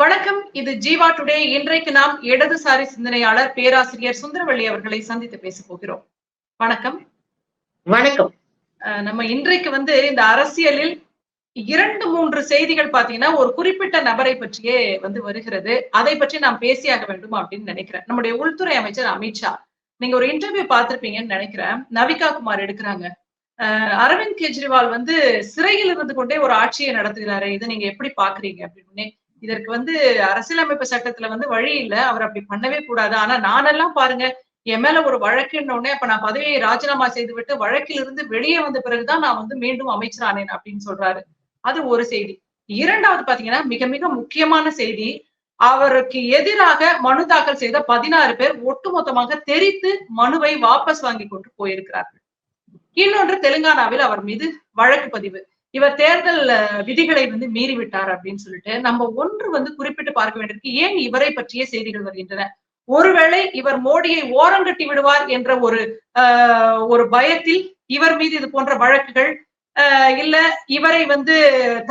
வணக்கம். இது ஜீவா டுடே. இன்றைக்கு நாம் இடதுசாரி சிந்தனையாளர் பேராசிரியர் சுந்தரவள்ளி அவர்களை சந்தித்து பேச போகிறோம். வணக்கம். வணக்கம். நம்ம இன்றைக்கு வந்து இந்த அரசியலில் இரண்டு மூன்று செய்திகள் பாத்தீங்கன்னா ஒரு குறிப்பிட்ட நபரை பற்றியே வந்து வருகிறது. அதை பற்றி நாம் பேசியாக வேண்டும் அப்படின்னு நினைக்கிறேன். நம்முடைய உள்துறை அமைச்சர் அமித்ஷா நீங்க ஒரு இன்டர்வியூ பார்த்திருப்பீங்கன்னு நினைக்கிறேன். நவிகா குமார் எடுக்கிறாங்க. அரவிந்த் கெஜ்ரிவால் வந்து சிறையில் இருந்து கொண்டே ஒரு ஆட்சியை நடத்துகிறாரு. இதை நீங்க எப்படி பாக்குறீங்க அப்படின்னு இதற்கு வந்து அரசியலமைப்பு சட்டத்துல வந்து வழி இல்ல. அவர் அப்படி பண்ணவே கூடாது. ஆனா நானெல்லாம் பாருங்க என் மேல ஒரு வழக்குன்ன உடனே அப்ப நான் பதவியை ராஜினாமா செய்து விட்டு வழக்கில் இருந்து வெளியே வந்த பிறகுதான் நான் வந்து மீண்டும் அமைச்சரானேன் அப்படின்னு சொல்றாரு. அது ஒரு செய்தி. இரண்டாவது பாத்தீங்கன்னா மிக மிக முக்கியமான செய்தி. அவருக்கு எதிராக மனு தாக்கல் செய்த பதினாறு பேர் ஒட்டுமொத்தமாக தெரித்து மனுவை வாபஸ் வாங்கி கொண்டு போயிருக்கிறார்கள். இன்னொன்று தெலுங்கானாவில் அவர் மீது வழக்கு பதிவு. இவர் தேர்தல் விதிகளை வந்து மீறிவிட்டார் அப்படின்னு சொல்லிட்டு நம்ம ஒன்று வந்து குறிப்பிட்டு பார்க்க வேண்டியிருக்கு. ஏன் இவரை பற்றிய செய்திகள் வருகின்றன? ஒருவேளை இவர் மோடியை ஓரங்கட்டி விடுவார் என்ற ஒரு ஆஹ், ஒரு பயத்தில் இவர் மீது இது போன்ற வழக்குகள் ஆஹ், இல்ல இவரை வந்து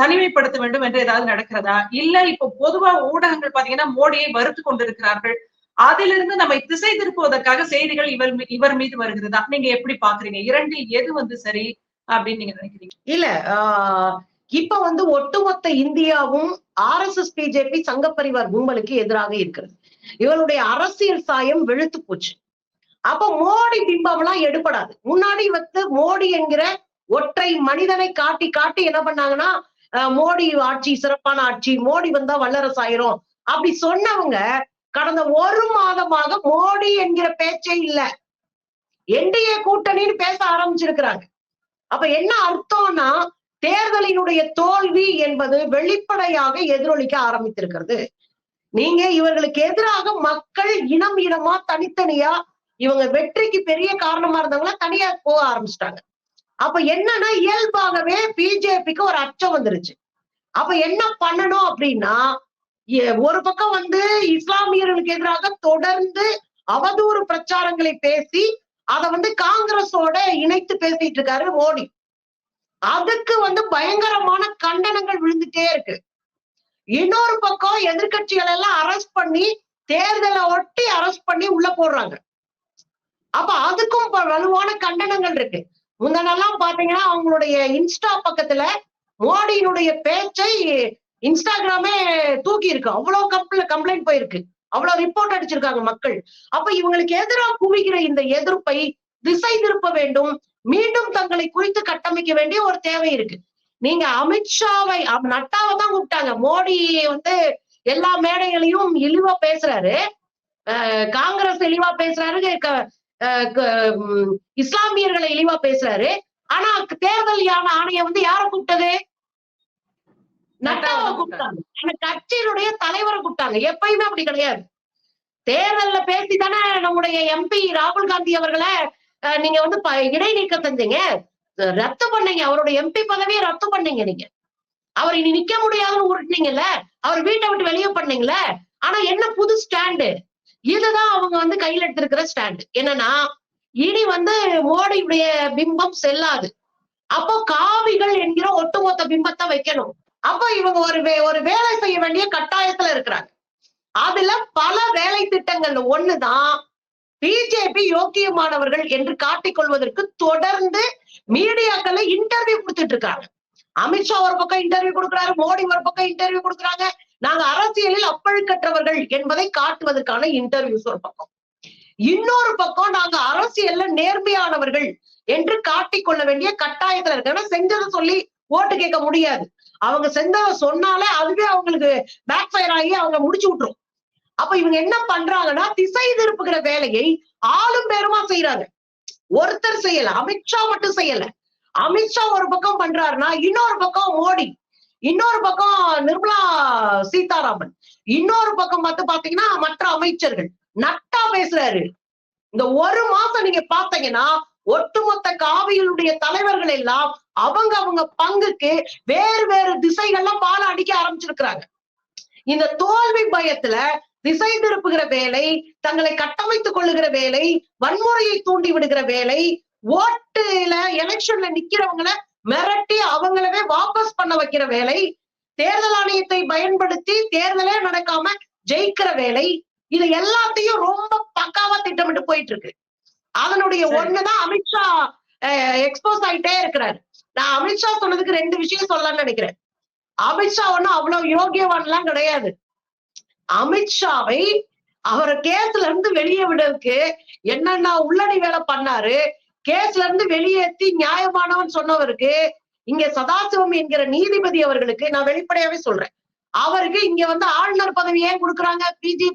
தனிமைப்படுத்த வேண்டும் என்று ஏதாவது நடக்கிறதா? இல்ல இப்போ பொதுவா ஊடகங்கள் பாத்தீங்கன்னா மோடியை வறுத்து கொண்டிருக்கிறார்கள். அதிலிருந்து நம்மை திசை திருப்புவதற்காக செய்திகள் இவர் இவர் மீது வருகிறதா? நீங்க எப்படி பாக்குறீங்க? இரண்டில் எது வந்து சரி? அப்படின்னு நீங்க நினைக்கிறீங்க? இல்ல ஆஹ் இப்ப வந்து ஒட்டுமொத்த இந்தியாவும் R S S BJP Sangh Parivar கும்பலுக்கு எதிராக இருக்கிறது. இவனுடைய அரசியல் சாயம் வெளுத்து போச்சு. அப்ப மோடி பிம்பம் எல்லாம் எடுபடாது. முன்னாடி வந்து மோடி என்கிற ஒற்றை மனிதனை காட்டி காட்டி என்ன பண்ணாங்கன்னா ஆஹ் மோடி ஆட்சி சிறப்பான ஆட்சி மோடி வந்தா வல்லரசு ஆயிரும். அப்படி சொன்னவங்க கடந்த ஒரு மாதமாக மோடி என்கிற பேச்சே இல்ல. என்டிஏ கூட்டணின்னு பேச ஆரம்பிச்சிருக்கிறாங்க. அப்ப என்ன அர்த்தம்னா தேர்தலினுடைய தோல்வி என்பது வெளிப்படையாக எதிரொலிக்க ஆரம்பித்திருக்கிறது. நீங்க இவர்களுக்கு எதிராக மக்கள் இனம் இனமா தனித்தனியா இவங்க வெற்றிக்கு பெரிய காரணமா இருந்தவங்கள தனியா போக ஆரம்பிச்சிட்டாங்க. அப்ப என்னன்னா இயல்பாகவே பிஜேபிக்கு ஒரு அச்சம் வந்துருச்சு. அப்ப என்ன பண்ணணும் அப்படின்னா ஒரு பக்கம் வந்து இஸ்லாமியர்களுக்கு எதிராக தொடர்ந்து அவதூறு பிரச்சாரங்களை பேசி அத வந்து காங்கிரஸோட இணைத்து பேசிட்டு இருக்காரு மோடி. அதுக்கு வந்து பயங்கரமான கண்டனங்கள் விழுந்துட்டே இருக்கு. இன்னொரு பக்கம் எதிர்க்கட்சிகள் எல்லாம் அரெஸ்ட் பண்ணி தேர்தலை ஒட்டி அரெஸ்ட் பண்ணி உள்ள போடுறாங்க. அப்ப அதுக்கும் வலுவான கண்டனங்கள் இருக்கு. முந்தனெல்லாம் பாத்தீங்கன்னா அவங்களுடைய இன்ஸ்டா பக்கத்துல மோடியினுடைய பேச்சை இன்ஸ்டாகிராமே தூக்கி இருக்கு அவ்வளவு கம்ப்ள கம்ப்ளைண்ட் போயிருக்கு. அவ்வளவு ரிப்போர்ட் அடிச்சிருக்காங்க மக்கள். அப்ப இவங்களுக்கு எதிராக குவிக்கிற இந்த எதிர்ப்பை திசை திருப்ப வேண்டும். மீண்டும் தங்களை குறித்து கட்டமைக்க வேண்டிய ஒரு தேவை இருக்கு. நீங்க அமித்ஷாவை நட்டாவை தான் கூப்பிட்டாங்க. மோடி வந்து எல்லா மேடைகளையும் இழிவா பேசுறாரு. காங்கிரஸ் இழிவா பேசுறாரு க- க- உம் இஸ்லாமியர்களை இழிவா பேசுறாரு. ஆனா தேர்தல் யான ஆணையம் வந்து யாரை கூப்பிட்டது? நட்டாவை கூப்பிட்டாங்க. அந்த கட்சியினுடைய தலைவரை கூப்பிட்டாங்க. எப்பயுமே அப்படி கிடையாது. தேர்தல்ல பேசி தானே நம்முடைய எம்பி ராகுல் காந்தி அவர்களை நீங்க வந்து இடைநீக்கம் செஞ்சீங்க. ரத்து பண்ணீங்க. அவருடைய எம்பி பதவியை ரத்து பண்ணீங்க நீங்க. அவர் இனி நிக்க முடியாதுன்னு உருட்டுனீங்கல்ல. அவர் வீட்டை விட்டு வெளியே பண்ணீங்கல்ல. ஆனா என்ன புது ஸ்டாண்டு? இதுதான் அவங்க வந்து கையில எடுத்திருக்கிற ஸ்டாண்டு. என்னன்னா இனி வந்து மோடியுடைய பிம்பம் செல்லாது. அப்போ காவிகள் என்கிற ஒட்டுமொத்த பிம்பத்தை வைக்கணும். அப்ப இவங்க ஒரு வே- ஒரு வேலை செய்ய வேண்டிய கட்டாயத்துல இருக்கிறாங்க. அதுல பல வேலை திட்டங்கள்ல ஒண்ணுதான். பிஜேபி யோக்கியமானவர்கள் என்று காட்டிக்கொள்வதற்கு தொடர்ந்து மீடியாக்களை இன்டர்வியூ கொடுத்துட்டு இருக்காங்க. அமித்ஷா ஒரு பக்கம் இன்டர்வியூ கொடுக்குறாரு மோடி ஒரு பக்கம் இன்டர்வியூ கொடுக்குறாங்க. நாங்க அரசியலில் அப்பழுக்கற்றவர்கள் என்பதை காட்டுவதற்கான இன்டர்வியூஸ் ஒரு பக்கம். இன்னொரு பக்கம் நாங்க அரசியல்ல நேர்மையானவர்கள் என்று காட்டிக்கொள்ள வேண்டிய கட்டாயத்துல இருக்கு செஞ்சதை சொல்லி ஓட்டு கேட்க முடியாது. அவங்க செஞ்சதை சொன்னாலே அதுவே அவங்களுக்கு பேக் ஃபயர் ஆகி அவங்க முடிச்சு விட்டுரும். அப்ப இவங்க என்ன பண்றாங்கன்னா திசை திருப்புகிற வேலையை ஆளும் பேருமா செய்யறாங்க ஒருத்தர் செய்யல அமித்ஷா மட்டும் செய்யல. அமித்ஷா ஒரு பக்கம் பண்றாருன்னா இன்னொரு பக்கம் மோடி இன்னொரு பக்கம் நிர்மலா சீதாராமன் இன்னொரு பக்கம் பார்த்து பாத்தீங்கன்னா மற்ற அமைச்சர்கள். நட்டா பேசுறாரு. இந்த ஒரு மாசம் நீங்க பாத்தீங்கன்னா ஒட்டுமொத்த காவியலுடைய தலைவர்கள் எல்லாம் அவங்க அவங்க பங்குக்கு வேறு வேறு திசைகள்ல பால அடிக்க ஆரம்பிச்சிருக்கிறாங்க. இந்த தோல்வி பயத்துல திசை திருப்புகிற வேலை தங்களை கட்டமைத்துக் கொள்ளுகிற வேலை வன்முறையை தூண்டி விடுகிற வேலை ஓட்டுல எலெக்ஷன்ல நிக்கிறவங்கள மிரட்டி அவங்களவே வாபஸ் பண்ண வைக்கிற வேலை தேர்தல் ஆணையத்தை பயன்படுத்தி தேர்தலே நடக்காம ஜெயிக்கிற வேலை இது எல்லாத்தையும் ரொம்ப பக்காவா திட்டமிட்டு போயிட்டு இருக்கு. அதனுடைய. ஒண்ணுதான் அமித்ஷா எக்ஸ்போஸ் ஆயிட்டே இருக்கிறாரு. நான் அமித்ஷா சொன்னதுக்கு ரெண்டு விஷயம் சொல்லலாம்னு நினைக்கிறேன். அமித்ஷா ஒண்ணும் அவ்வளவு யோகியவான் எல்லாம் கிடையாது அமித்ஷாவை அவரை கேஸ்ல இருந்து வெளியே விடுறதுக்கு என்னென்ன உள்ளடி வேலை பண்ணாரு கேஸ்ல இருந்து வெளியேற்றி நியாயமானவன் சொன்னவருக்கு இங்க சதாசிவம் என்கிற நீதிபதி அவர்களுக்கு நான் வெளிப்படையாவே சொல்றேன். அவருக்கு இங்க வந்து ஆளுநர் பதவி ஏன் கொடுக்குறாங்க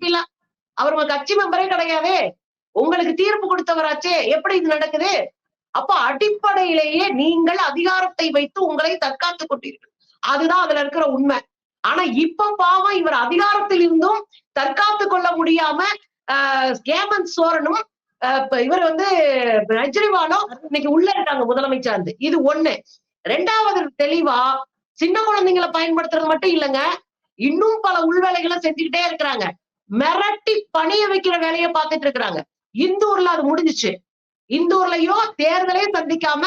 எல்லாம் அவர் உங்க கட்சி மெம்பரே கிடையாதே. உங்களுக்கு தீர்ப்பு கொடுத்தவராச்சே. எப்படி இது நடக்குது? அப்ப அடிப்படையிலேயே நீங்கள் அதிகாரத்தை வைத்து உங்களை தற்காத்துக் கொண்டீர்கள். அதுதான் அதுல இருக்கிற உண்மை. ஆனா இப்ப பாவம் இவர் அதிகாரத்தில் இருந்தும் தற்காத்து கொள்ள முடியாம ஆஹ் ஹேமந்த் சோரனும் இவர் வந்து கெஜ்ரிவாலும் இன்னைக்கு உள்ள இருக்காங்க முதலமைச்சர் இருந்து. இது ஒண்ணு. ரெண்டாவது தெளிவா சின்ன குழந்தைங்களை பயன்படுத்துறது மட்டும் இல்லைங்க. இன்னும் பல உள்வேலைகளை செஞ்சுக்கிட்டே இருக்கிறாங்க. மிரட்டி பணிய வைக்கிற வேலையை பார்த்துட்டு இருக்கிறாங்க. இந்தூர்ல அது முடிஞ்சுச்சு. இந்தூர்லயும் தேர்தலே சந்திக்காம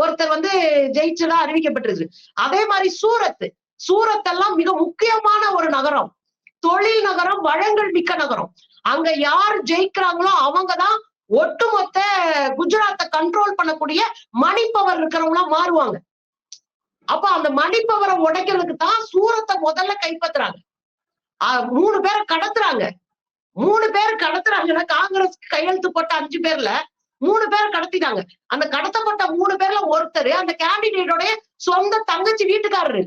ஒருத்தர் வந்து ஜெயிச்சதா அறிவிக்கப்பட்டிருக்கு அதே மாதிரி சூரத் சூரத் எல்லாம் மிக முக்கியமான ஒரு நகரம். தொழில் நகரம் வளங்கள் மிக்க நகரம். அங்க யார் ஜெயிக்கிறாங்களோ அவங்கதான் ஒட்டுமொத்த குஜராத்தை கண்ட்ரோல் பண்ணக்கூடிய மணிப்பவர் இருக்கிறவங்களா மாறுவாங்க. அப்ப அந்த மணிப்பவரை உடைக்கிறதுக்கு தான் சூரத்தை முதல்ல கைப்பற்றுறாங்க. மூணு பேரை கடத்துறாங்க. மூணு பேர் கடத்துறாங்கன்னா காங்கிரஸ் கையெழுத்து போட்ட அஞ்சு பேர்ல மூணு பேர் கடத்திட்டாங்க. அந்த கடத்தப்பட்ட மூணு பேர்ல ஒருத்தர் அந்த கேண்டிடேட்டோடைய சொந்த தங்கச்சி வீட்டுக்காரரு.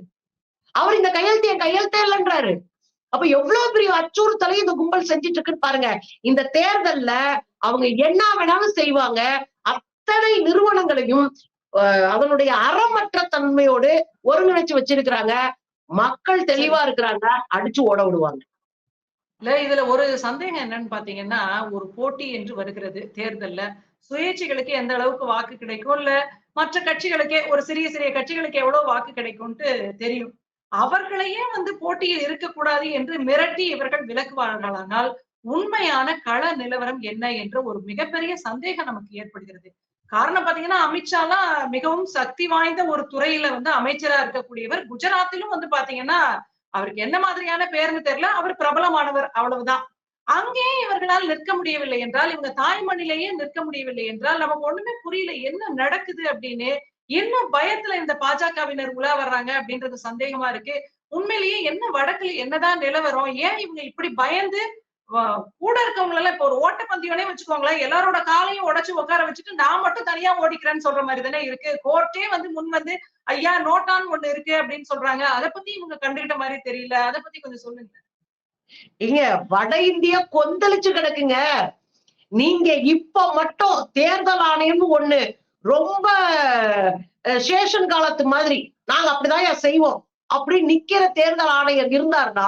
அவர் இந்த கையெழுத்து என் கையெழுத்தே இல்லைன்றாரு. அப்ப எவ்வளவு பெரிய அச்சுறுத்தலை இந்த கும்பல் செஞ்சிட்டு இருக்குன்னு பாருங்க. இந்த தேர்தல்ல அவங்க என்ன வேணாலும் செய்வாங்க. அத்தனை நிறுவனங்களையும் அஹ், அதனுடைய அறமற்ற தன்மையோடு ஒருங்கிணைச்சு வச்சிருக்கிறாங்க. மக்கள் தெளிவா இருக்கிறாங்க. அடிச்சு ஓட விடுவாங்க. இல்ல இதுல ஒரு சந்தேகம் என்னன்னு பாத்தீங்கன்னா ஒரு போட்டி என்று வருகிறது தேர்தல்ல. சுயேட்சைகளுக்கு எந்த அளவுக்கு வாக்கு கிடைக்கும்? இல்ல மற்ற கட்சிகளுக்கே ஒரு சிறிய சிறிய கட்சிகளுக்கு எவ்வளவு வாக்கு கிடைக்கும்ட்டு தெரியும். அவர்களையே வந்து போட்டியில் இருக்கக்கூடாது என்று மிரட்டி இவர்கள் விலக்குவார்களானால் உண்மையான கள நிலவரம் என்ன என்ற ஒரு மிகப்பெரிய சந்தேகம் நமக்கு ஏற்படுகிறது. காரணம் பாத்தீங்கன்னா அமித்ஷாலாம் மிகவும் சக்தி வாய்ந்த ஒரு துறையில வந்து அமைச்சரா இருக்கக்கூடியவர். குஜராத்திலும் வந்து பாத்தீங்கன்னா அவருக்கு என்ன மாதிரியான பேர்னு தெரியல. அவர் பிரபலமானவர் அவ்வளவுதான். அங்கேயே இவர்களால் நிற்க முடியவில்லை என்றால் இவங்க தாய்மண்ணிலேயே நிற்க முடியவில்லை என்றால் நமக்கு ஒண்ணுமே புரியல. என்ன நடக்குது அப்படின்னு என்ன பயத்துல இந்த பாஜகவினர் உலா வர்றாங்க அப்படின்றது சந்தேகமா இருக்கு. உண்மையிலேயே என்ன வடக்குல என்னதான் நிலவரம்? ஏன் இவங்க இப்படி பயந்து கூட இருக்கவங்க எல்லாம் இப்ப ஒரு ஓட்டப்பந்தயம்னே வச்சுக்கோங்களேன். எல்லாரோட காலையும் உடைச்சு உட்கார வச்சுட்டு நான் மட்டும் தனியா ஓடிக்கிறேன்னு சொல்ற மாதிரி தானே இருக்கு. கோர்ட்டே வந்து முன் வந்து ஐயா நோட்டான் ஒண்ணு இருக்கு அப்படின்னு சொல்றாங்க. அதை பத்தி இவங்க கண்டுகிட்ட மாதிரி தெரியல. அதை பத்தி கொஞ்சம் சொல்லுங்க. இங்க வட இந்தியா கொந்தளிச்சு கிடக்குங்க. நீங்க இப்ப மட்டும் தேர்தல் ஆணையம்னு ஒண்ணு ரொம்ப அஹ், சேஷன் காலத்து மாதிரி நாங்க அப்படிதான் செய்வோம். அப்படி நிக்கிற தேர்தல் ஆணையர் இருந்தாருன்னா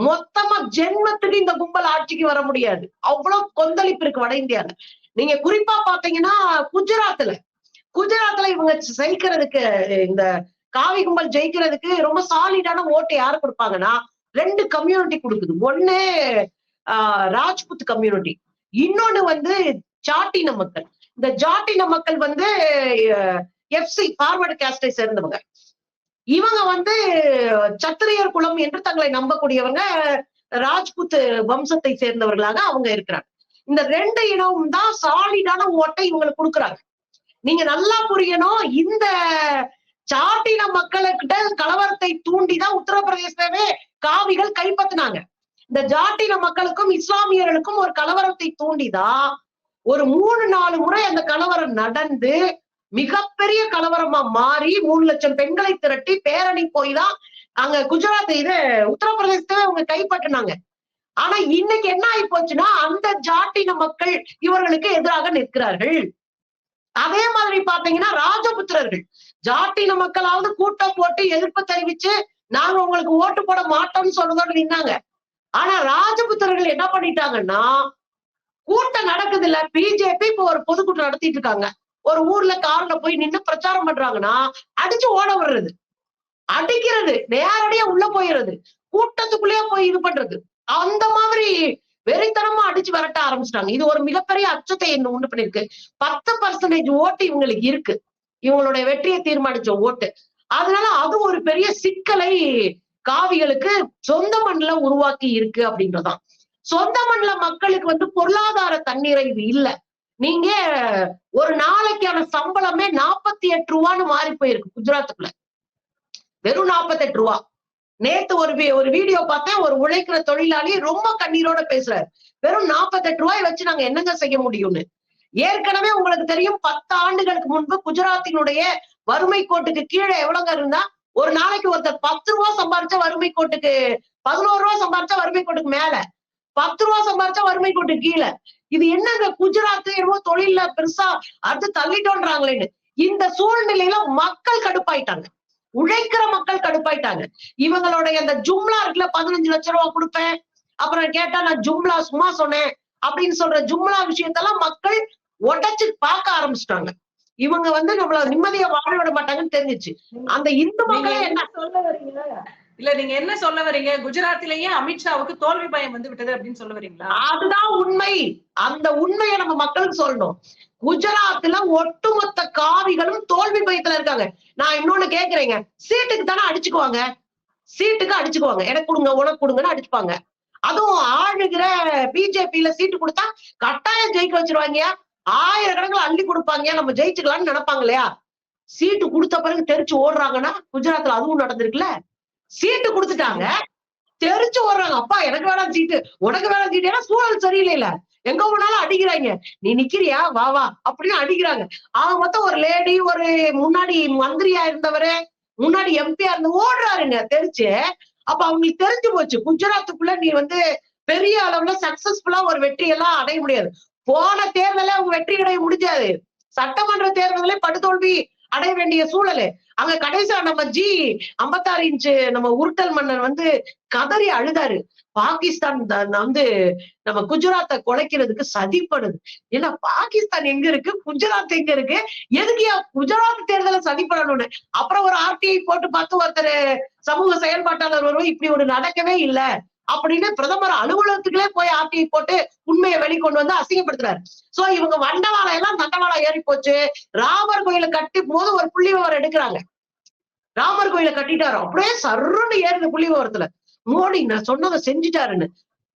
மொத்தமா ஜென்மத்துக்கு இந்த கும்பல் ஆட்சிக்கு வர முடியாது. அவ்வளவு கொந்தளிப்பு இருக்கு வட இந்தியால. நீங்க குறிப்பா பாத்தீங்கன்னா குஜராத்ல குஜராத்ல இவங்க ஜெயிக்கிறதுக்கு இந்த காவி கும்பல் ஜெயிக்கிறதுக்கு ரொம்ப சாலிடான ஓட்டை யாரு கொடுப்பாங்கன்னா ரெண்டு கம்யூனிட்டி கொடுக்குது. ஒண்ணு ஆஹ் ராஜ்புத் கம்யூனிட்டி இன்னொன்னு வந்து ஜாட்டின மக்கள். இந்த ஜாட்டின மக்கள் வந்து எஃப்சி ஃபார்வர்டு கேஸ்டை சேர்ந்தவங்க. இவங்க வந்து சத்திரியர் குலம் என்று தங்களை நம்பக்கூடியவங்க ராஜ்புத் வம்சத்தை சேர்ந்தவர்களாக அவங்க இருக்கிறாங்க. இந்த ரெண்டு இனமும் தான் சாலிடான ஓட்டை இவங்களுக்கு கொடுக்குறாங்க. நீங்க நல்லா புரியணும் இந்த சாட்டின மக்களுக்கிட்ட கலவரத்தை தூண்டிதான் உத்தரப்பிரதேசவே காவிகள் கைப்பற்றினாங்க இந்த ஜாட்டின மக்களுக்கும் இஸ்லாமியர்களுக்கும் ஒரு கலவரத்தை தூண்டிதான் ஒரு மூணு நாலு முறை அந்த கலவரம் நடந்து மிகப்பெரிய கலவரமா மாறி மூணு லட்சம் பெண்களை திரட்டி பேரணி போய் தான் அங்க குஜராத் இது உத்தரப்பிரதேசத்தை அவங்க கைப்பற்றினாங்க. ஆனா இன்னைக்கு என்ன ஆகி போச்சுன்னா அந்த ஜாட்டின மக்கள் இவர்களுக்கு எதிராக நிற்கிறார்கள். அதே மாதிரி பாத்தீங்கன்னா ராஜபுத்திரர்கள். ஜாட்டின மக்களாவது கூட்டம் போட்டு எதிர்ப்பு தெரிவிச்சு நாங்க உங்களுக்கு ஓட்டு போட மாட்டோம்னு சொல்றதோட நின்னாங்க. ஆனா ராஜபுத்திரர்கள் என்ன பண்ணிட்டாங்கன்னா கூட்டம் நடக்குது இல்ல பிஜேபி இப்ப ஒரு பொதுக்கூட்டம் நடத்திட்டு இருக்காங்க. ஒரு ஊர்ல கார்ல போய் நின்னு பிரச்சாரம் பண்றாங்கன்னா அடிச்சு ஓட விடுறது. அடிக்கிறது. நேரடியா உள்ள போயிடுறது கூட்டத்துக்குள்ளேயே போய் இது பண்றது. அந்த மாதிரி வெறித்தனமா அடிச்சு விரட்ட ஆரம்பிச்சிட்டாங்க. இது ஒரு மிகப்பெரிய அச்சத்தை என்ன உண்டு பண்ணிருக்கு? பத்து பர்சன்டேஜ் ஓட்டு இவங்களுக்கு இருக்கு. இவங்களுடைய வெற்றியை தீர்மானிச்ச ஓட்டு. அதனால அது ஒரு பெரிய சிக்கலை காவிகளுக்கு சொந்த மண்ணுல உருவாக்கி இருக்கு அப்படின்றதான் சொந்த மண்ணுல மக்களுக்கு வந்து பொருளாதார தண்ணீரை இல்ல. நீங்க ஒரு நாளைக்கான சம்பளமே நாற்பத்தி எட்டு ரூபான்னு மாறி போயிருக்கு குஜராத்துக்குள்ள. வெறும் நாற்பத்தி எட்டு ரூபா. நேத்து ஒரு ஒரு வீடியோ பார்த்தேன் ஒரு உழைக்கிற தொழிலாளி ரொம்ப கண்ணீரோட பேசுறாரு. வெறும் நாற்பத்தி எட்டு ரூபாய் வச்சு நாங்க என்னங்க செய்ய முடியும்னு. ஏற்கனவே உங்களுக்கு தெரியும் பத்து ஆண்டுகளுக்கு முன்பு குஜராத்தினுடைய வறுமை கோட்டுக்கு கீழே எவ்வளவுங்க இருந்தா ஒரு நாளைக்கு ஒருத்தர் பத்து ரூபா சம்பாரிச்சா வறுமை கோட்டுக்கு பதினோரு ரூபா சம்பாரிச்சா வறுமை கோட்டுக்கு மேல. பத்து ரூபா சம்பாரிச்சா வறுமை கோட்டுக்கு கீழே. இது என்னங்க குஜராத் என்னமோ தொழில்ல பெருசா அடுத்து தள்ளிட்டோன்றாங்களேன்னு. இந்த சூழ்நிலையில மக்கள் கடுப்பாயிட்டாங்க. உழைக்கிற மக்கள் கடுப்பாயிட்டாங்க. இவங்களுடைய அந்த ஜும்லா இருக்குல்ல பதினஞ்சு லட்சம் ரூபா கொடுப்பேன் அப்புறம் கேட்டா நான் ஜும்லா சும்மா சொன்னேன் அப்படின்னு சொல்ற ஜும்லா விஷயத்தெல்லாம் மக்கள் உடைச்சு பார்க்க ஆரம்பிச்சிட்டாங்க. இவங்க வந்து நம்மள நிம்மதியா வாழ விட மாட்டாங்கன்னு தெரிஞ்சுச்சு. அந்த இந்து மக்களே என்ன என்ன சொல்ல வரீங்க இல்ல நீங்க என்ன சொல்ல வரீங்க குஜராத்திலேயே அமித்ஷாவுக்கு தோல்வி பயம் வந்து விட்டது அப்படின்னு சொல்ல வரீங்களா அதுதான் உண்மை. அந்த உண்மையை நம்ம மக்களுக்கு சொல்லணும். குஜராத்ல ஒட்டுமொத்த காவிகளும் தோல்வி பயத்துல இருக்காங்க. நான் இன்னொன்னு கேக்குறேங்க. சீட்டுக்கு தானே அடிச்சுக்குவாங்க. சீட்டுக்கு அடிச்சுக்குவாங்க. எனக்கு கொடுங்க உனக்கு கொடுங்கன்னு அடிச்சுப்பாங்க. அதுவும் ஆளுகிற பிஜேபியில சீட்டு கொடுத்தா கட்டாயம் ஜெயிக்க வச்சிருவாங்க ஆயிரக்கணக்கில் அள்ளி கொடுப்பாங்க நம்ம ஜெயிச்சுக்கலாம்னு நினைப்பாங்க இல்லையா? சீட்டு கொடுத்த பிறகு தெரிச்சு ஓடுறாங்கன்னா குஜராத்ல அதுவும் நடந்திருக்குல்ல? சீட்டு கொடுத்துட்டாங்க. தெரிச்சு ஓடுறாங்க அப்பா எனக்கு வேணாம் சீட்டு. உனக்கு வேணாம் சீட்டு. ஏன்னா சூழல் சரியில்லைல எங்க போனாலும் அடிக்கிறாங்க. நீ நிக்கிறியா? வா வா. அப்படின்னு அடிக்கிறாங்க. ஆக மொத்தம் ஒரு லேடி ஒரு முன்னாடி மந்திரியா இருந்தவரு முன்னாடி எம்பியா இருந்து ஓடுறாருங்க தெரிச்சு அப்ப அவங்களுக்கு தெரிஞ்சு போச்சு குஜராத்துக்குள்ள நீ வந்து பெரிய அளவுல சக்சஸ்ஃபுல்லா ஒரு வெற்றி எல்லாம் அடைய முடியாது. போன தேர்தல அவங்க வெற்றி அடைய முடிஞ்சாது. சட்டமன்ற தேர்தலே படுதோல்வி அடைய வேண்டிய சூழலு. அங்க கடைசியா நம்ம ஜி ஐம்பத்தாறு இன்ச்சு நம்ம உருட்டல் மன்னன் வந்து கதறி அழுதாரு. பாகிஸ்தான் வந்து நம்ம குஜராத்தை குலைக்கிறதுக்கு சதிப்படுது. ஏன்னா பாகிஸ்தான் எங்க இருக்கு? குஜராத் எங்க இருக்கு? எதுக்கு குஜராத் தேர்தலை சதிப்படணும்னு? அப்புறம் ஒரு ஆர்டிஐ போட்டு பார்த்து ஒருத்தர் சமூக செயல்பாட்டாளர் வருவோம் இப்படி ஒரு நடக்கவே இல்ல. அப்படின்னு பிரதமர் அலுவலகத்துக்குள்ளே போய் ஆர்டிஐ போட்டு உண்மையை வெளிக்கொண்டு வந்து அசிங்கப்படுத்துறாரு. சோ இவங்க வண்டவாளம் எல்லாம் தண்டவாளம் ஏறி போச்சு. ராமர் கோயில கட்டி போது ஒரு புள்ளி விவரம் எடுக்கிறாங்க. ராமர் கோயில கட்டிட்டாரு. அப்படியே சருன்னு ஏறுது புள்ளி விவரத்துல மோடி நான் சொன்னதை செஞ்சுட்டாருன்னு.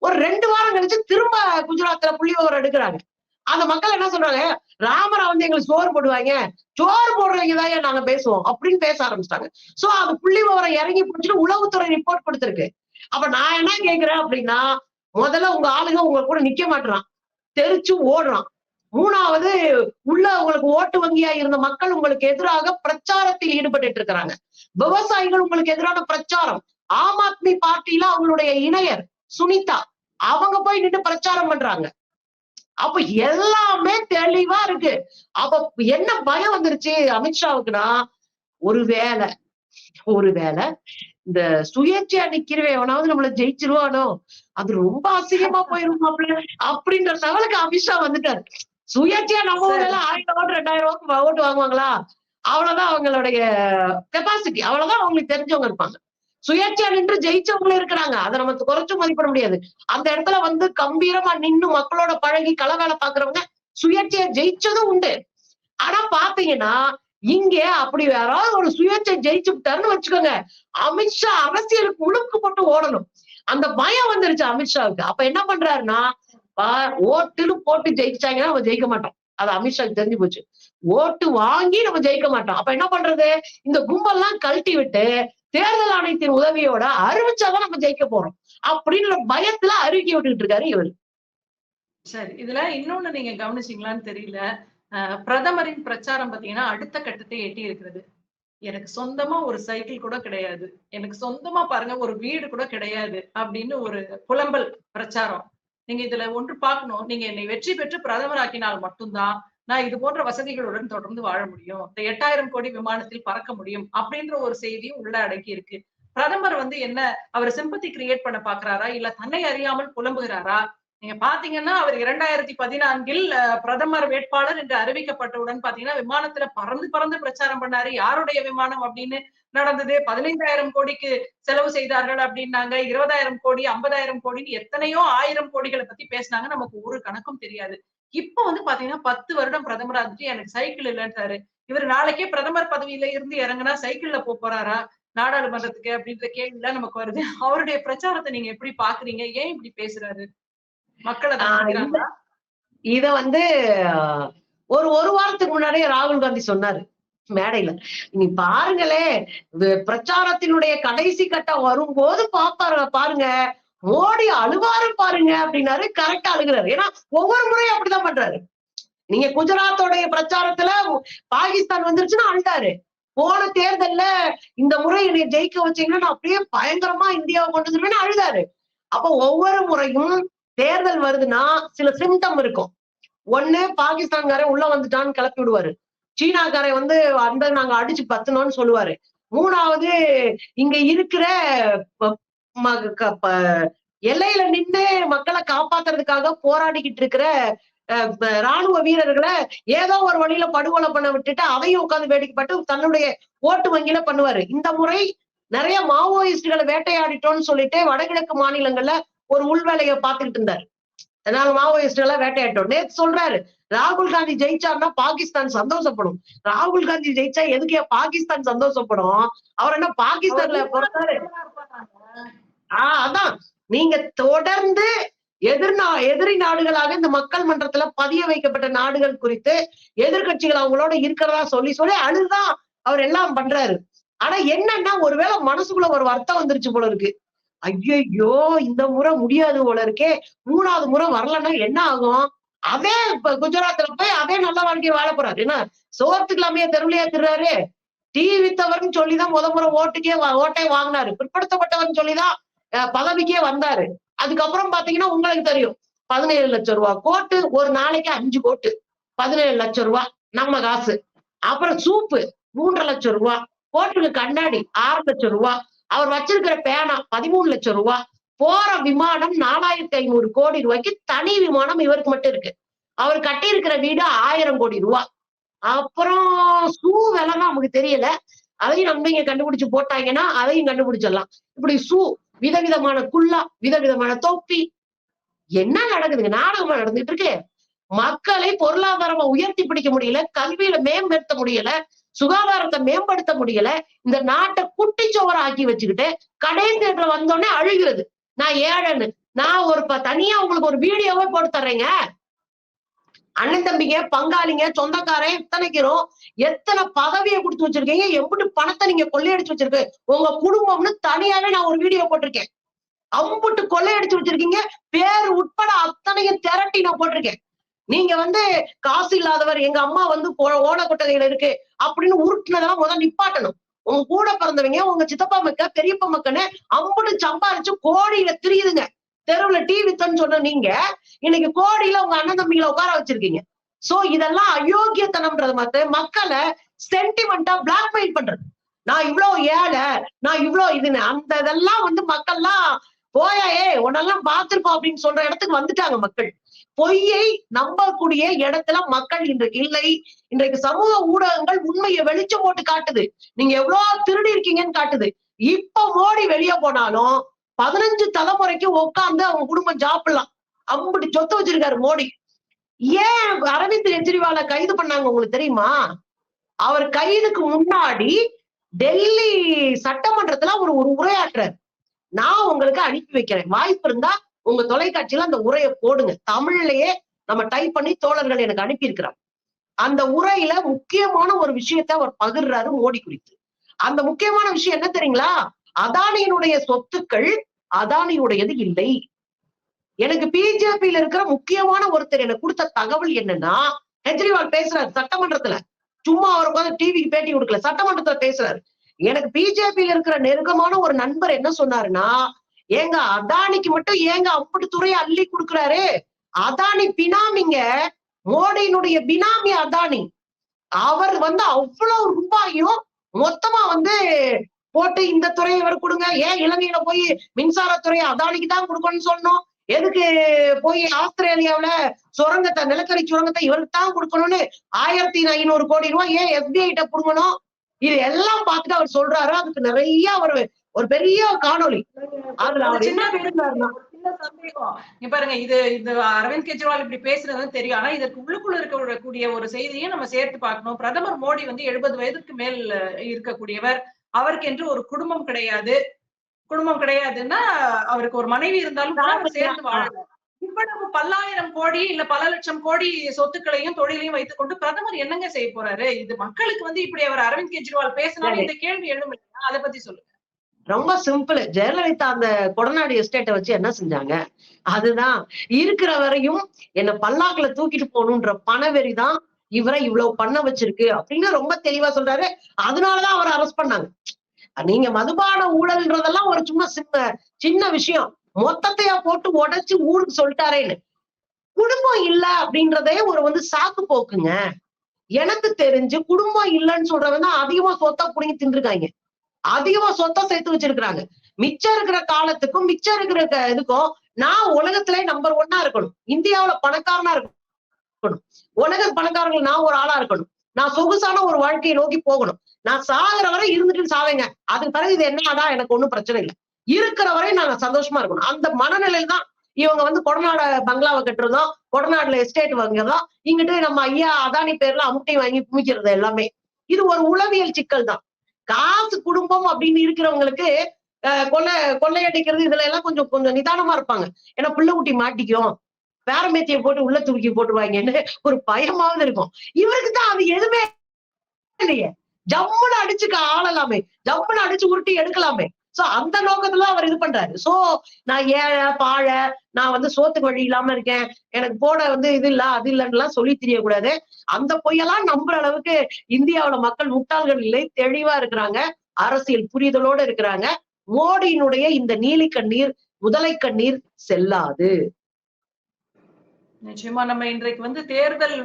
ஒரு ரெண்டு வாரம் கழிச்சு திரும்ப குஜராத்ல புள்ளி விவரம் எடுக்கிறாங்க. அந்த மக்கள் என்ன சொல்றாங்க? ராமரா வந்து எங்களுக்கு சோறு போடுவாங்க. சோறு போடுறவங்க தான் ஏன் நாங்க பேசுவோம்? அப்படின்னு பேச ஆரம்பிச்சிட்டாங்க. சோ அது புள்ளி விவரம் இறங்கி போச்சுன்னு உளவுத்துறை ரிப்போர்ட் கொடுத்திருக்கு. அப்ப நான் என்ன கேக்குறேன் அப்படின்னா முதல்ல உங்க ஆளுங்க உங்க கூட நிக்க மாட்டேறான் தெரிச்சு ஓடுறான். மூணாவது உள்ள உங்களுக்கு ஓட்டு வங்கியா இருந்த மக்கள் உங்களுக்கு எதிராக பிரச்சாரத்தில் ஈடுபட்டு இருக்கிறாங்க. விவசாயிகள் உங்களுக்கு எதிரான பிரச்சாரம். ஆம் ஆத்மி பார்ட்டியில அவங்களுடைய இணையர் சுனிதா அவங்க போய் நின்று பிரச்சாரம் பண்றாங்க. அப்ப எல்லாமே தெளிவா இருக்கு. அப்ப என்ன பயம் வந்துருச்சு அமித்ஷாவுக்குன்னா ஒருவேளை ஒருவேளை இந்த சுயேட்சையா நிக்கிறவன் எவனாவது நம்மள ஜெயிச்சிருவானோ? அது ரொம்ப அசிங்கமா போயிரும் மாப்பிள்ள. அப்படின்ற லெவலுக்கு அமித்ஷா வந்துட்டாரு. சுயேட்சையா நம்ம. ஊர்ல ஆயிரம் ஓட்டு ரெண்டாயிரம் ரூபாய்க்கு ஓட்டு வாங்குவாங்களா? அவ்வளவுதான் அவங்களுடைய கெப்பாசிட்டி அவ்வளவுதான் அவங்களுக்கு தெரிஞ்சவங்க இருப்பாங்க. சுயேட்சையா நின்று ஜெயிச்சவங்களும் இருக்கிறாங்க. அதை நம்ம குறைச்சு மதிப்பிட முடியாது. அந்த இடத்துல வந்து கம்பீரமா நின்னு மக்களோட பழகி கள வேலை பாக்குறவங்க சுயேட்சையா ஜெயிச்சதும் உண்டு. ஆனா பாத்தீங்கன்னா இங்க அப்படி யாராவது ஒரு சுயேட்சை ஜெயிச்சு விட்டாருன்னு வச்சுக்கோங்க. அமித்ஷா அரசியலுக்கு முழுக்கு போட்டு ஓடணும். அந்த பயம் வந்துருச்சு அமித்ஷாவுக்கு அப்ப என்ன பண்றாருன்னா ஓட்டுல ஓட்டுன்னு போட்டு ஜெயிச்சாங்கன்னா நம்ம ஜெயிக்க மாட்டோம். அது அமித்ஷாக்கு தெரிஞ்சு போச்சு. ஓட்டு வாங்கி நம்ம ஜெயிக்க மாட்டோம். அப்ப என்ன பண்றது? இந்த கும்பல்லாம் கழட்டி விட்டு தேர்தல் ஆணையத்தின் உதவியோட அறிவிச்சாதான் நம்ம ஜெயிக்க போறோம். அப்படின்ற பயத்துல அறிவிக்க விட்டுட்டு இருக்காரு இவர். சரி இதுல இன்னொன்னு நீங்க கவனிச்சீங்களான்னு தெரியல. பிரதமரின் பிரச்சாரம் பாத்தீங்கன்னா அடுத்த கட்டத்தை எட்டி இருக்கிறது. எனக்கு சொந்தமா ஒரு சைக்கிள் கூட கிடையாது. எனக்கு சொந்தமா பாருங்க ஒரு வீடு கூட கிடையாது அப்படின்னு ஒரு புலம்பல் பிரச்சாரம். நீங்க இதுல ஒன்று பார்க்கணும். நீங்க என்னை வெற்றி பெற்று பிரதமராக்கினால் மட்டும்தான் நான் இது போன்ற வசதிகளுடன் தொடர்ந்து வாழ முடியும். இந்த எட்டாயிரம் கோடி விமானத்தில் பறக்க முடியும் அப்படின்ற ஒரு செய்தியும் உள்ள அடக்கி இருக்கு. பிரதமர் வந்து என்ன அவர் சிம்பத்தி கிரியேட் பண்ண பாக்குறாரா? இல்ல தன்னை அறியாமல் புலம்புகிறாரா? நீங்க பாத்தீங்கன்னா அவர் இரண்டாயிரத்தி பதினான்கில் பிரதமர் வேட்பாளர் என்று அறிவிக்கப்பட்டவுடன் பாத்தீங்கன்னா விமானத்துல பறந்து பறந்து பிரச்சாரம் பண்ணாரு. யாருடைய விமானம் அப்படின்னு நடந்தது? பதினைந்தாயிரம் கோடிக்கு செலவு செய்தார்கள் அப்படின்னாங்க. இருபதாயிரம் கோடி ஐம்பதாயிரம் கோடின்னு எத்தனையோ ஆயிரம் கோடிகளை பத்தி பேசினாங்க. நமக்கு ஒரு கணக்கும் தெரியாது. இப்ப வந்து பாத்தீங்கன்னா பத்து வருடம் பிரதமரா இருந்துட்டு எனக்கு சைக்கிள் இல்லைன்றாரு இவர் நாளைக்கே பிரதமர் பதவியில இருந்து இறங்குனா சைக்கிள்ல போப் போறாரா? நாடாளுமன்றத்துக்கு அப்படின்ற கேள்வி எல்லாம் நமக்கு வருது. அவருடைய பிரச்சாரத்தை நீங்க எப்படி பாக்குறீங்க? ஏன் இப்படி பேசுறாரு? மக்கள்? இத வந்து ஒரு ஒரு வாரத்துக்கு முன்னாடியே ராகுல் காந்தி சொன்னாரு மேடையில. நீ பாருங்களே பிரச்சாரத்தினுடைய கடைசி கட்டம் வரும்போது பாப்பாரு பாருங்க மோடி அழுவாரு பாருங்க அப்படின்னாரு கரெக்டா அழுகுறாரு. ஏன்னா ஒவ்வொரு முறையும் அப்படிதான் பண்றாரு. நீங்க குஜராத்தோடைய பிரச்சாரத்துல பாகிஸ்தான் வந்துருச்சுன்னா அழுதாரு. போன தேர்தல்ல இந்த முறை என்னை ஜெயிக்க வச்சீங்கன்னா நான் அப்படியே பயங்கரமா இந்தியாவை கொண்டு வந்துருவேன்னு அழுதாரு. அப்ப ஒவ்வொரு முறையும் தேர்தல் வருதுன்னா சில சிம்டம் இருக்கும். ஒண்ணு பாகிஸ்தான்காரன் உள்ள வந்துட்டான்னு கிளப்பி விடுவாரு. சீனாக்காரன் வந்து அந்த நாங்க அடிச்சு பத்தணும்னு சொல்லுவாரு. மூணாவது இங்க இருக்கிற ப- ம- எல்லையில நின்னு மக்களை காப்பாத்துறதுக்காக போராடிக்கிட்டு இருக்கிற அஹ், ராணுவ வீரர்களை ஏதோ ஒரு வழியில படுகொலை பண்ண விட்டுட்டு அதையும் உட்காந்து வேடிக்கைப்பட்டு தன்னுடைய ஓட்டு வங்கியில பண்ணுவாரு. இந்த முறை நிறைய மாவோயிஸ்டுகளை வேட்டையாடிட்டோம்னு சொல்லிட்டு வடகிழக்கு மாநிலங்கள்ல ஒரு உள்வேலையை பார்த்துக்கிட்டு இருந்தாரு. நாங்க மாவோயிஸ்டுகளை வேட்டையாட்டோம் நேத்து சொல்றாரு ராகுல் காந்தி ஜெயிச்சாருன்னா பாகிஸ்தான் சந்தோஷப்படும். ராகுல் காந்தி ஜெயிச்சா எதுக்கு பாகிஸ்தான் சந்தோஷப்படும்? அவர் என்ன பாகிஸ்தான்ல பிறந்தாரு ஆஹ் அதான். நீங்க தொடர்ந்து எதிர்நா எதிரி நாடுகளாக இந்த மக்கள் மன்றத்துல பதிய வைக்கப்பட்ட நாடுகள் குறித்து எதிர்க்கட்சிகள் அவங்களோட இருக்கிறதா சொல்லி சொல்லி அழுதான் அவர் எல்லாம் பண்றாரு. ஆனா என்னன்னா ஒருவேளை மனசுக்குள்ள ஒரு வருத்தம் வந்துருச்சு போல இருக்கு. ஐயோ இந்த முறை முடியாது போல இருக்கே. மூணாவது முறை வரலன்னா என்ன ஆகும்? அதே இப்ப குஜராத்ல போய் அதே நல்ல வாழ்க்கையை வாழ போறாரு. என்ன சோர்த்துக்கு இல்லாமையே தெருவிலையா திருறாரு டீ வித்தவர்னு சொல்லிதான் முத முறை ஓட்டுக்கே வா- வாங்கினாரு. பிற்படுத்தப்பட்டவர்னு சொல்லிதான் அஹ், பதவிக்கே வந்தாரு. அதுக்கப்புறம் பாத்தீங்கன்னா உங்களுக்கு தெரியும் பதினேழு லட்சம் ரூபாய் கோட்டு ஒரு நாளைக்கு அஞ்சு கோட்டு. பதினேழு லட்சம் ரூபாய் நம்ம காசு. அப்புறம் சூப்பு மூன்றரை லட்சம் ரூபாய் கோட்டுக்கு கண்ணாடி ஆறு லட்சம் ரூபாய் அவர் வச்சிருக்கிற பேனா பதிமூணு லட்சம் ரூபாய் போற விமானம் நாலாயிரத்தி ஐநூறு கோடி ரூபாய்க்கு தனி விமானம் இவருக்கு மட்டும் இருக்கு. அவர் கட்டி இருக்கிற வீடு ஆயிரம் கோடி ரூபா. அப்புறம் ஷூ விலைலாம் நமக்கு தெரியல. அதையும் நம்ம இங்க கண்டுபிடிச்சு போட்டாங்கன்னா அதையும் கண்டுபிடிச்சிடலாம். இப்படி ஷூ விதவிதமான குல்லா விதவிதமான தொப்பி. என்ன நடக்குதுங்க? நாடகமா நடந்துட்டு இருக்கு. மக்களை பொருளாதாரமா உயர்த்தி பிடிக்க முடியல. கல்வியில மேம்படுத்த முடியல. சுகாதாரத்தை மேம்படுத்த முடியல இந்த நாட்டை குட்டிச்சோவர ஆக்கி வச்சுக்கிட்டு கடைசி நேரத்துல வந்தோடனே அழுகிறது. நான் ஏழைன்னு. நான் ஒரு ப- தனியா உங்களுக்கு ஒரு வீடியோவே போட்டு தர்றேங்க. அண்ணன் தம்பிங்க பங்காளிங்க சொந்தக்காரன் எத்தனைக்கிறோம் எத்தனை பதவியை கொடுத்து வச்சிருக்கீங்க? எப்படி பணத்தை நீங்க கொள்ளையடிச்சு வச்சிருக்கு. உங்க குடும்பம்னு தனியாவே நான் ஒரு வீடியோ போட்டிருக்கேன். அம்புட்டு கொள்ளையடிச்சு வச்சிருக்கீங்க. பேரு உட்பட அத்தனையும் திரட்டி நான் போட்டிருக்கேன். நீங்க வந்து காசு இல்லாதவர் எங்க அம்மா வந்து ஓன ஓலக்கொட்டகையில இருக்கு அப்படின்னு உருட்டுனதெல்லாம் முதல் நிப்பாட்டணும். உங்க கூட பிறந்தவங்க உங்க சித்தப்பா மக்க பெரியப்பா மக்கன்னு அம்புட்டு சம்பாரிச்சு கோடியில திரியுதுங்க. தெருவுல டீ வித்தன்னு சொன்ன நீங்க இன்னைக்கு கோடியில உங்க அண்ணன் தம்பிகளை உட்கார வச்சிருக்கீங்க. சோ இதெல்லாம் அயோக்கியத்தனம்ன்றது மத்த மக்களை சென்டிமெண்டா பிளாக்மெயில் பண்றது. நான் இவ்வளவு ஏழை நான் இவ்வளவு இதுன்னு அந்த இதெல்லாம் வந்து மக்கள்லாம் போயா ஏ உன்னெல்லாம் பார்த்திருக்கோம் அப்படின்னு சொல்ற இடத்துக்கு வந்துட்டாங்க மக்கள். பொய்யை நம்பக்கூடிய இடத்துல மக்கள் இன்றைக்கு இல்லை. இன்றைக்கு சமூக ஊடகங்கள் உண்மையை வெளிச்சம் போட்டு காட்டுது. நீங்க எவ்வளவு திருடி இருக்கீங்கன்னு காட்டுது. இப்ப மோடி வெளியே போனாலும் பதினஞ்சு தலைமுறைக்கு உட்கார்ந்து அவங்க குடும்பம் சாப்பிடலாம். அப்படி சொத்து வச்சிருக்காரு மோடி. ஏன் அரவிந்த் கெஜ்ரிவால கைது பண்ணாங்க உங்களுக்கு தெரியுமா? அவர் கைதுக்கு முன்னாடி டெல்லி சட்டமன்றத்துல அவர் ஒரு உரையாற்றார் நான் உங்களுக்கு அனுப்பி வைக்கிறேன். வாய்ப்பு இருந்தா உங்க தொலைக்காட்சியில அந்த உரையை போடுங்க. தமிழ்லயே நம்ம டைப் பண்ணி தோழர்கள் எனக்கு அனுப்பியிருக்கிறாங்க அந்த உரையில முக்கியமான ஒரு விஷயத்தை அவர் பகிர்றாரு மோடி குறித்து. அந்த முக்கியமான விஷயம் என்ன தெரியுங்களா? அதானியினுடைய சொத்துக்கள் அதானியுடையது இல்லை. எனக்கு பிஜேபியில இருக்கிற முக்கியமான ஒருத்தர் எனக்கு கொடுத்த தகவல் என்னன்னா கெஜ்ரிவால் பேசுறாரு சட்டமன்றத்துல. சும்மா அவர் உட்காந்து டிவிக்கு பேட்டி கொடுக்கல சட்டமன்றத்துல பேசுறாரு. எனக்கு பிஜேபியில இருக்கிற நெருக்கமான ஒரு நண்பர் என்ன சொன்னாருன்னா ஏங்க அதானிக்கு மட்டும் ஏங்க அப்படி துறையை அள்ளி கொடுக்குறாரு? அதானி பினாமிங்க மோடியினுடைய பினாமி அதானி. அவர் வந்து அவ்வளவு ரூபாயும் மொத்தமா வந்து போட்டு இந்த துறையை இவர் கொடுங்க. ஏன் இலங்கையில போய் மின்சாரத்துறையை அதானிக்கு தான் கொடுக்கணும்னு சொன்னோம்? எதுக்கு போய் ஆஸ்திரேலியாவில சுரங்கத்தை நிலக்கரி சுரங்கத்தை இவருக்கு தான் கொடுக்கணும்னு ஆயிரத்தி ஐநூறு கோடி ரூபாய் ஏன் எஸ்பிஐ கிட்ட கொடுக்கணும் இது எல்லாம் பார்த்துட்டு அவர் சொல்றாரு. அதுக்கு நிறைய அவர் ஒரு பெரிய காணொளி. அதுல அவர் சின்ன என்ன பேசுறாருன்னா பாருங்க இது இது அரவிந்த் கெஜ்ரிவால் இப்படி பேசுறது தெரியும். ஆனா இதற்கு உள்ளுக்குள்ள இருக்கக்கூடிய ஒரு செய்தியை நம்ம சேர்த்து பார்க்கணும். பிரதமர் மோடி வந்து எழுபது வயதுக்கு மேல் இருக்கக்கூடியவர். அவருக்கு என்று ஒரு குடும்பம் கிடையாது. குடும்பம் கிடையாதுன்னா அவருக்கு ஒரு மனைவி இருந்தாலும் சேர்ந்து வாழல இவ்வளவு பல்லாயிரம் கோடி இல்ல பல லட்சம் கோடி சொத்துக்களையும் தொழிலையும் வைத்துக் கொண்டு பிரதமர் என்னங்க செய்ய போறாரு? இது மக்களுக்கு வந்து இப்படி அவர் அரவிந்த் கெஜ்ரிவால் பேசினாலும் இந்த கேள்வி எழும் அதை பத்தி சொல்லுங்க ரொம்ப சிம்பிள். ஜெயலலிதா அந்த கொடநாடு எஸ்டேட்டை வச்சு என்ன செஞ்சாங்க? அதுதான். இருக்கிற வரையும் என்ன பல்லாக்குல தூக்கிட்டு போகணுன்ற பணவெறி தான் இவரை இவ்வளவு பண்ண வச்சிருக்கு அப்படின்னு ரொம்ப தெளிவா சொல்றாரு. அதனாலதான் அவரை அரெஸ்ட் பண்ணாங்க. நீங்க மதுபான ஊழல்ன்றதெல்லாம் ஒரு சும்மா சின்ன சின்ன விஷயம். மொத்தத்தையா போட்டு உடைச்சு ஊருக்கு சொல்லிட்டாரேன்னு. குடும்பம் இல்ல அப்படின்றதே ஒரு வந்து சாக்கு போக்குங்க. எனக்கு தெரிஞ்சு குடும்பம் இல்லைன்னு சொல்றவங்க தான் அதிகமா சொத்தா புடிங்கி தின்றுருக்காங்க அதிகமா சொத்தம் சேர்த்து வச்சிருக்கிறாங்க. மிச்சம் இருக்கிற காலத்துக்கும் மிச்சம் இருக்கிற இதுக்கும் நான் உலகத்திலே நம்பர் ஒன்னா இருக்கணும். இந்தியாவுல பணக்காரனா இருக்கணும். உலக பணக்காரர்கள் நான் ஒரு ஆளா இருக்கணும். நான் சொகுசான ஒரு வாழ்க்கையை நோக்கி போகணும். நான் சாகுற வரை இருந்துட்டு சாவேங்க. அதுக்கு பிறகு இது என்னடா எனக்கு ஒண்ணும் பிரச்சனை இல்லை. இருக்கிற வரை நான் சந்தோஷமா இருக்கணும். அந்த மனநிலையில தான் இவங்க வந்து கொடநாட பங்களாவை கட்டுறதும் கொடநாடுல எஸ்டேட் வாங்குறதும் இங்கிட்டு நம்ம ஐயா அதானி பேர்ல அமுட்டை வாங்கி குமிக்கிறது எல்லாமே. இது ஒரு உளவியல் சிக்கல் தான். காசு குடும்பம் அப்படின்னு இருக்கிறவங்களுக்கு அஹ், கொள்ளை கொள்ளையடிக்கிறது இதுல எல்லாம் கொஞ்சம் கொஞ்சம் நிதானமா இருப்பாங்க. ஏன்னா பிள்ளை குட்டி மாட்டிக்கும். பேரமேத்திய போட்டு உள்ள தூக்கி போட்டுருவாங்கன்னு ஒரு பயமாவது இருக்கும். இவருக்கு தான் அது எதுவுமே இல்லையே. ஜம்முன்னு அடிச்சு ஆளலாமே. ஜம்முன்னு அடிச்சு உருட்டி எடுக்கலாமே. சோ அந்த நோக்கத்துல அவர் இது பண்றாரு. சோ நான் ஏழை பாழ நான் வந்து சோத்துக்கு வழி இல்லாம இருக்கேன். எனக்கு போட வந்து இது இல்ல அது இல்லைன்னுலாம் சொல்லி தெரியக்கூடாது. அந்த பொய்யெல்லாம் நம்புற அளவுக்கு இந்தியாவுல மக்கள் முட்டாள்கள் இல்லை தெளிவா இருக்கிறாங்க அரசியல் புரிதலோட இருக்கிறாங்க. மோடியினுடைய இந்த நீலி கண்ணீர் முதலை கண்ணீர் செல்லாது. நிச்சயமா நம்ம இன்றைக்கு வந்து தேர்தல்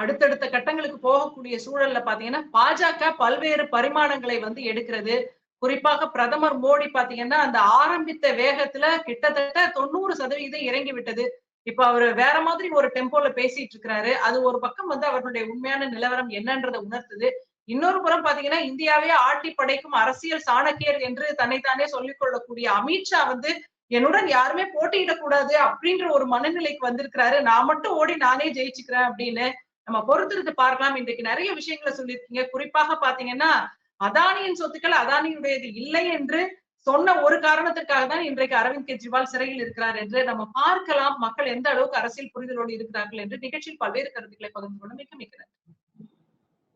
அடுத்தடுத்த கட்டங்களுக்கு போகக்கூடிய சூழல்ல பாத்தீங்கன்னா பாஜக பல்வேறு பரிமாணங்களை வந்து எடுக்கிறது குறிப்பாக பிரதமர் மோடி பாத்தீங்கன்னா அந்த ஆரம்பித்த வேகத்துல கிட்டத்தட்ட தொண்ணூறு சதவீதம் இறங்கி விட்டது. இப்ப அவர் வேற மாதிரி ஒரு டெம்போல பேசிட்டு இருக்கிறாரு. அது ஒரு பக்கம் வந்து அவர்களுடைய உண்மையான நிலவரம் என்னன்றதை உணர்த்துது. இன்னொரு புறம் பாத்தீங்கன்னா இந்தியாவே ஆட்டி படைக்கும் அரசியல் சாணக்கியர் என்று தன்னைத்தானே சொல்லிக் கொள்ளக்கூடிய அமித்ஷா வந்து என்னுடன் யாருமே போட்டியிடக்கூடாது அப்படின்ற ஒரு மனநிலைக்கு வந்திருக்கிறாரு. நான் மட்டும் ஓடி நானே ஜெயிச்சுக்கிறேன் அப்படின்னு நம்ம பொறுத்திருந்து பார்க்கலாம். இன்றைக்கு நிறைய விஷயங்களை சொல்லியிருக்கீங்க. குறிப்பாக பாத்தீங்கன்னா அதானியின் சொத்துக்கள் அதானியுடையது இல்லை என்று சொன்ன ஒரு காரணத்திற்காக தான் இன்றைக்கு அரவிந்த் கெஜ்ரிவால் சிறையில் இருக்கிறார் என்று நம்ம பார்க்கலாம் மக்கள் எந்த அளவுக்கு அரசியல் புரிதலோடு இருக்கிறார்கள் என்று நிகழ்ச்சியில் பல்வேறு கருத்துக்களை பகிர்ந்து கொண்டு மிக்க மிக்க நன்றி.